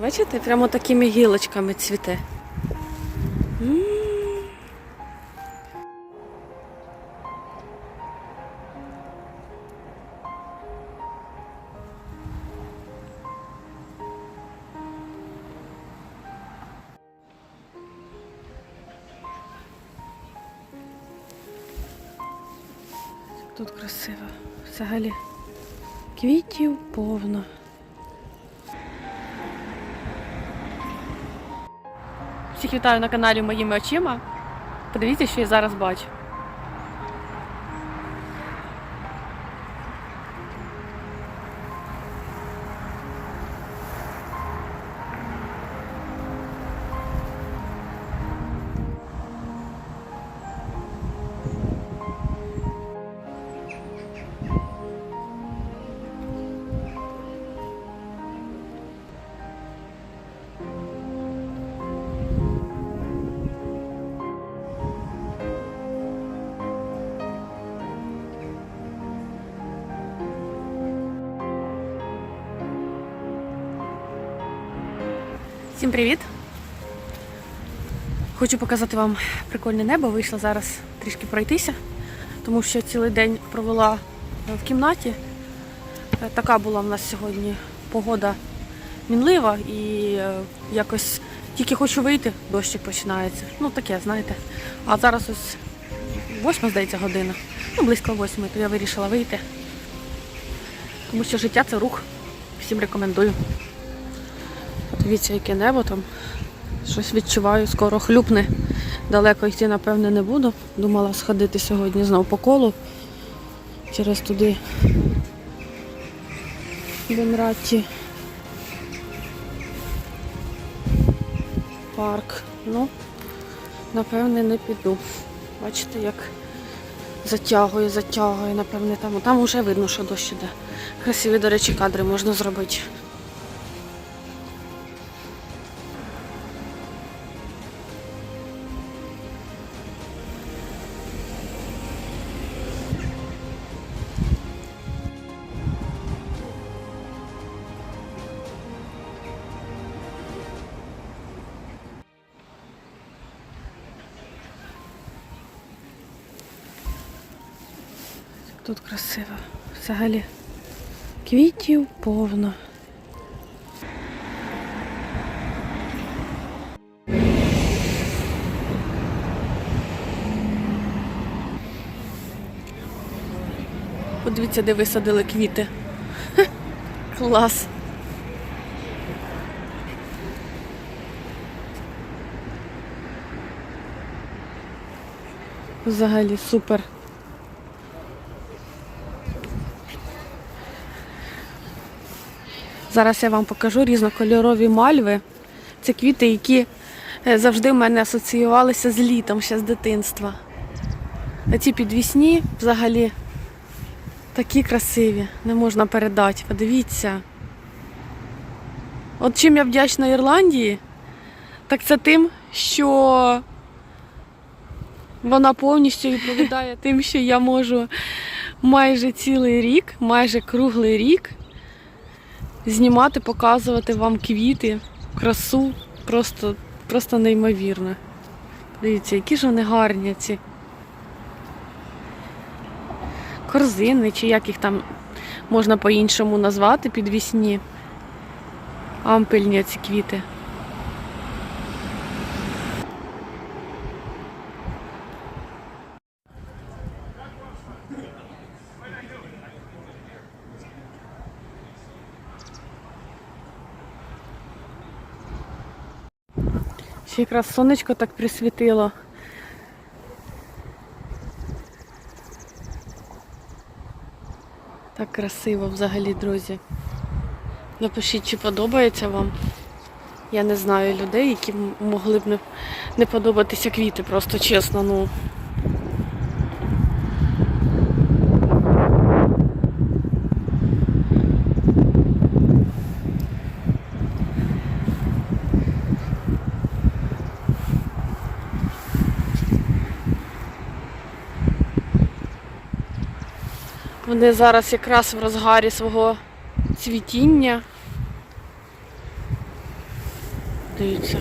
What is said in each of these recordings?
Бачите, прямо такими гілочками цвіте. Тут красиво. Взагалі квітів повно. Всіх вітаю на каналі Моїми очима. Подивіться, що я зараз бачу. Всім привіт! Хочу показати вам прикольне небо. Вийшла зараз трішки пройтися, тому що цілий день провела в кімнаті. Е, Така була в нас сьогодні погода мінлива і е, якось тільки хочу вийти, дощик починається. Ну таке, знаєте. А зараз ось восьма, здається, година. Ну, близько восьми, то я вирішила вийти. Тому що життя це рух. Всім рекомендую. Дивіться, яке небо там. Щось відчуваю, скоро хлюпне. Далеко йти, напевне, не буду. Думала сходити сьогодні знов по колу. Через туди Бенратті. Парк. Ну, напевне, не піду. Бачите, як затягує, затягує, напевне, там. Там вже видно, що дощ іде. Красиві, до речі, кадри можна зробити. Тут красиво. Взагалі квітів повно. Подивіться, де висадили квіти. Клас. Взагалі супер. Зараз я вам покажу різнокольорові мальви. Це квіти, які е, завжди в мене асоціювалися з літом ще з дитинства. А ці підвісні взагалі такі красиві, не можна передати. Подивіться. От чим я вдячна Ірландії, так це тим, що вона повністю відповідає тим, що я можу майже цілий рік, майже круглий рік знімати, показувати вам квіти, красу. Просто, просто неймовірно. Дивіться, які ж вони гарні ці корзини, чи як їх там можна по-іншому назвати, підвісні. Ампельні ці квіти. Ще якраз сонечко так присвітило. Так красиво взагалі, друзі. Напишіть, чи подобається вам. Я не знаю людей, які могли б не, подобатися квіти, просто чесно, ну. Вони зараз якраз в розгарі свого цвітіння. Дивіться.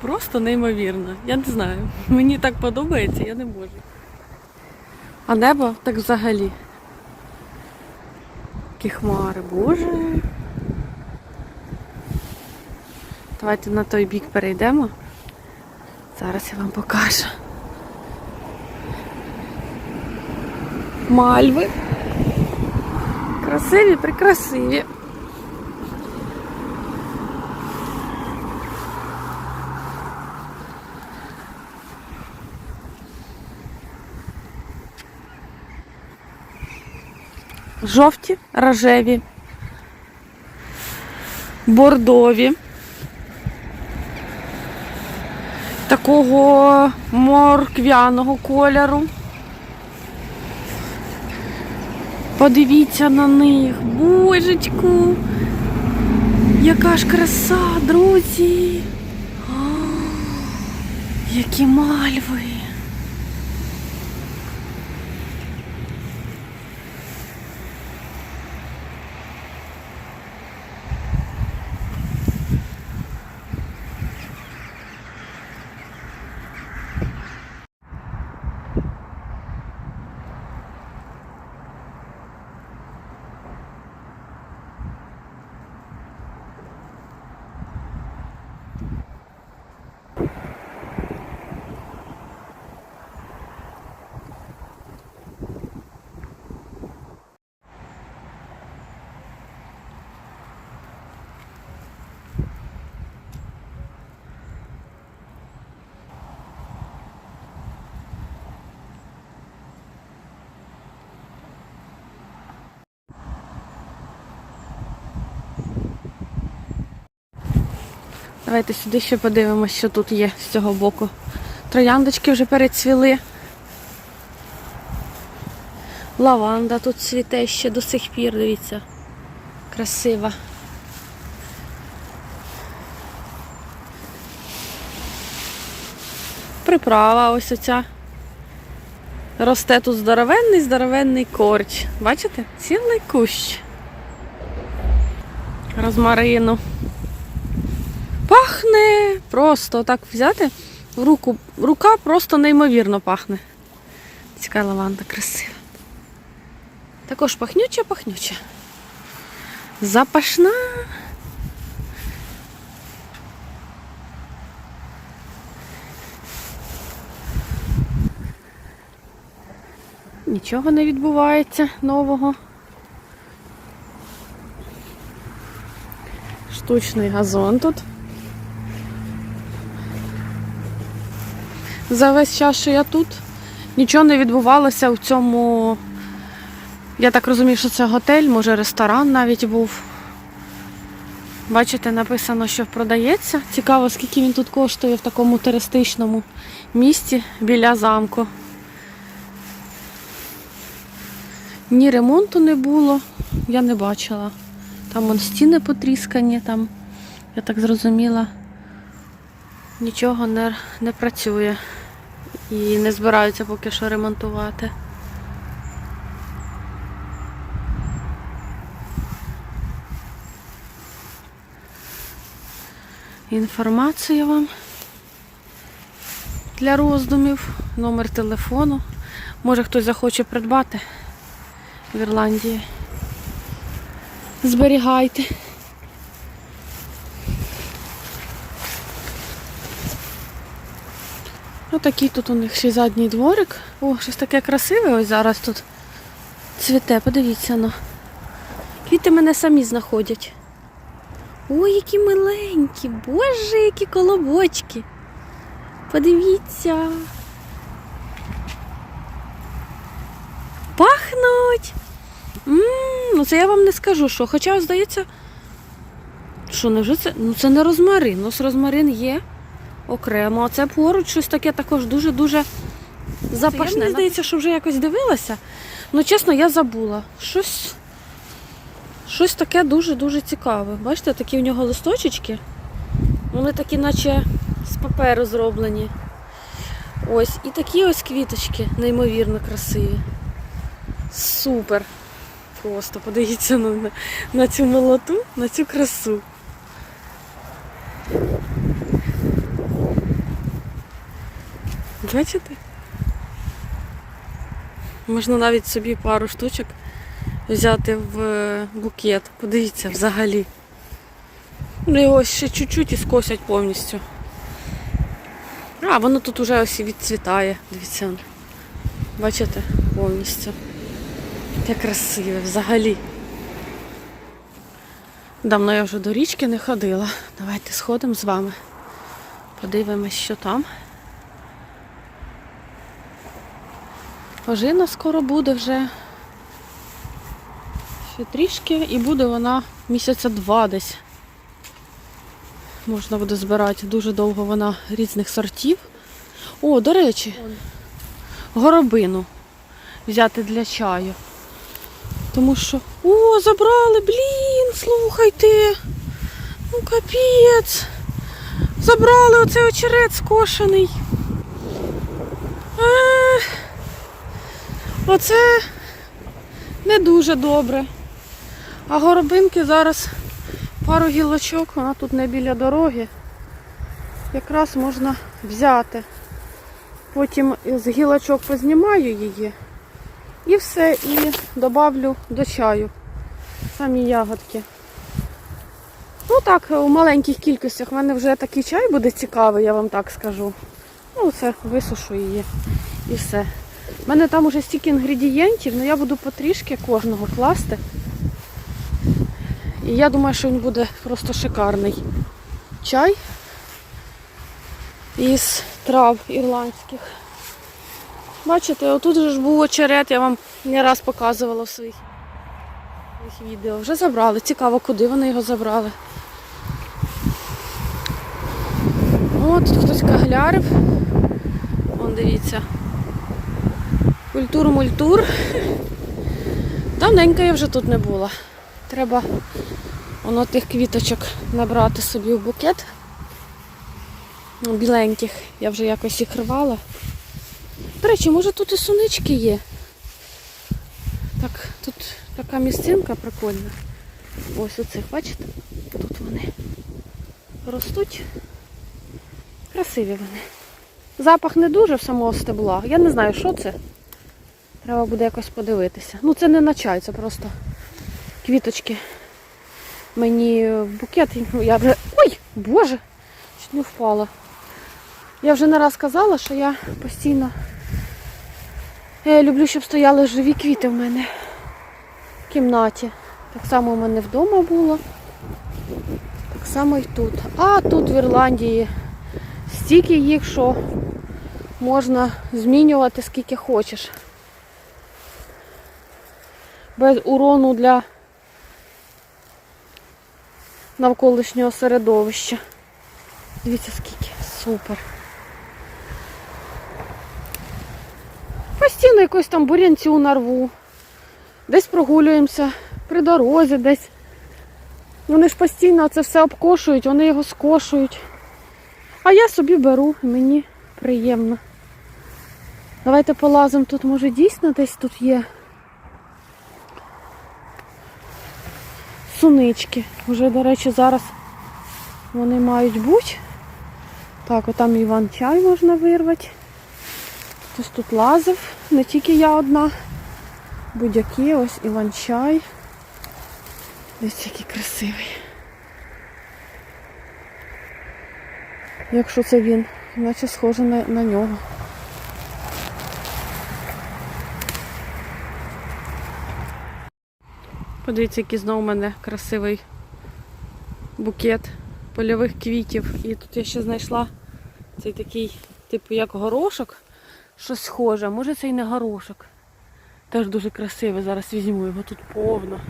Просто неймовірно. Я не знаю. Мені так подобається, я не можу. А небо так взагалі. Які хмари, боже. Давайте на той бік перейдемо. Зараз я вам покажу. Мальви. Красиві, прикрасиві. Жовті, рожеві, бордові. Такого морквяного кольору. Подивіться на них, божечку. Яка ж краса, друзі. А, які мальви. Давайте сюди ще подивимося, що тут є з цього боку. Трояндочки вже перецвіли. Лаванда тут цвіте ще до сих пір, дивіться. Красива. Приправа ось оця. Росте тут здоровенний, здоровенний корч. Бачите? Цілий кущ. Розмарину. Пахне просто так взяти в руку. Рука просто неймовірно пахне. Цікава лаванда, красива. Також пахнюча, пахнюча. Запашна. Нічого не відбувається нового. Штучний газон тут. За весь час, що я тут, нічого не відбувалося в цьому. Я так розумію, що це готель, може ресторан навіть був. Бачите, написано, що продається. Цікаво, скільки він тут коштує в такому туристичному місті біля замку. Ні ремонту не було, я не бачила. Там вон стіни потріскані, там, я так зрозуміла, нічого не, не працює і не збираються поки що ремонтувати. Інформація вам для роздумів, номер телефону. Може хтось захоче придбати в Ірландії. Зберігайте. Отакий тут у них ще задній дворик. О, щось таке красиве ось зараз тут цвіте, подивіться на. Квіти мене самі знаходять. Ой, які миленькі, боже, які колобочки. Подивіться. Пахнуть. М, ну це я вам не скажу, що. Хоча, здається, що невже це? Ну це не розмарин. Ось розмарин є окремо. А це поруч щось таке також дуже-дуже запашне. Мені здається, що вже якось дивилася. Ну, чесно, я забула. Щось, щось таке дуже-дуже цікаве. Бачите, такі в нього листочечки. Вони такі, наче з паперу зроблені. Ось, і такі ось квіточки, неймовірно красиві. Супер. Просто подивіться на, на, цю милоту, на цю красу. Бачите? Можна навіть собі пару штучок взяти в е, букет. Подивіться взагалі. Ну, його ще чуть-чуть і скосять повністю. А, воно тут уже ось і відцвітає. Дивіться. Бачите? Повністю. Яке красиве взагалі. Давно я вже до річки не ходила. Давайте сходимо з вами. Подивимось, що там. Ожина скоро буде вже. Ще трішки і буде вона місяця два десь. Можна буде збирати. Дуже довго вона різних сортів. О, до речі, горобину взяти для чаю. Тому що. О, забрали, блін, слухайте. Ну капець. Забрали оцей очерет скошений. Ех. Оце не дуже добре. А горобинки зараз пару гілочок, вона тут не біля дороги. Якраз можна взяти. Потім з гілочок познімаю її і все, і добавлю до чаю. Самі ягодки. Ну так, у маленьких кількостях в мене вже такий чай буде цікавий, я вам так скажу. Ну, це висушу її і все. У мене там уже стільки інгредієнтів, але я буду потрішки кожного класти. І я думаю, що він буде просто шикарний чай із трав ірландських. Бачите, отут же ж був очерет, я вам не раз показувала в своїх відео. Вже забрали. Цікаво, куди вони його забрали. О, тут хтось каглярив. Вон дивіться. Культур-мультур. Давненько я вже тут не була. Треба воно тих квіточок набрати собі в букет. Біленьких. Я вже якось їх рвала. До речі, може тут і сунички є. Так, тут така місцинка прикольна. Ось оцих, бачите? Тут вони ростуть. Красиві вони. Запах не дуже в самого стебла. Я не знаю, що це. Треба буде якось подивитися. Ну це не на чай, це просто квіточки. Мені в букет. ну, Я вже... Ой, боже! Чуть не впала. Я вже не раз казала, що я постійно я люблю, щоб стояли живі квіти в мене в кімнаті. Так само у мене вдома було. Так само і тут. А тут в Ірландії стільки їх, що можна змінювати скільки хочеш. Без урону для навколишнього середовища. Дивіться скільки. Супер. Постійно якось там бурянцю нарву. Десь прогулюємося, при дорозі десь. Вони ж постійно це все обкошують, вони його скошують. А я собі беру, мені приємно. Давайте полазимо тут, може дійсно десь тут є сунички. Уже, до речі, зараз вони мають бути. Так, отам Іван чай можна вирвати. Хтось тут лазив, не тільки я одна. Будь-які, ось Іван чай. Десь який красивий. Якщо це він, наче схоже на, на нього. Подивіться, який знову у мене красивий букет польових квітів. І тут я ще знайшла цей такий, типу, як горошок. Щось схоже, може це і не горошок. Теж дуже красивий, зараз візьму його тут повно.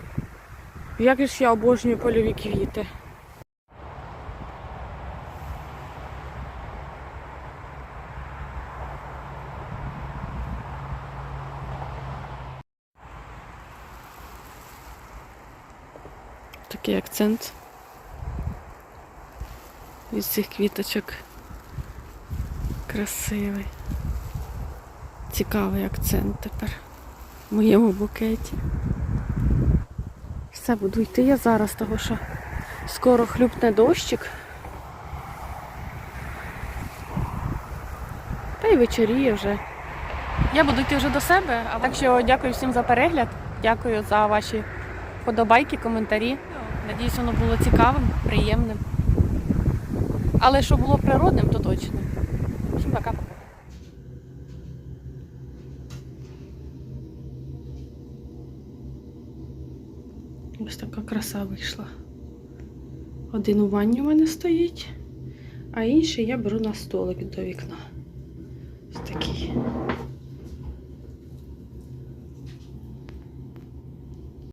Як же ж я обожнюю польові квіти. Такий акцент від цих квіточок. Красивий. Цікавий акцент тепер в моєму букеті. Все, буду йти я зараз, тому що скоро хлюпне дощик. Та й вечоріє вже. Я буду йти вже до себе. А так що дякую всім за перегляд. Дякую за ваші подобайки, коментарі. Надіюсь, воно було цікавим, приємним. Але що було природним, то точно. Всім пока-пока. Ось така краса вийшла. Один у ванні у мене стоїть, а інший я беру на столик до вікна. Ось такий.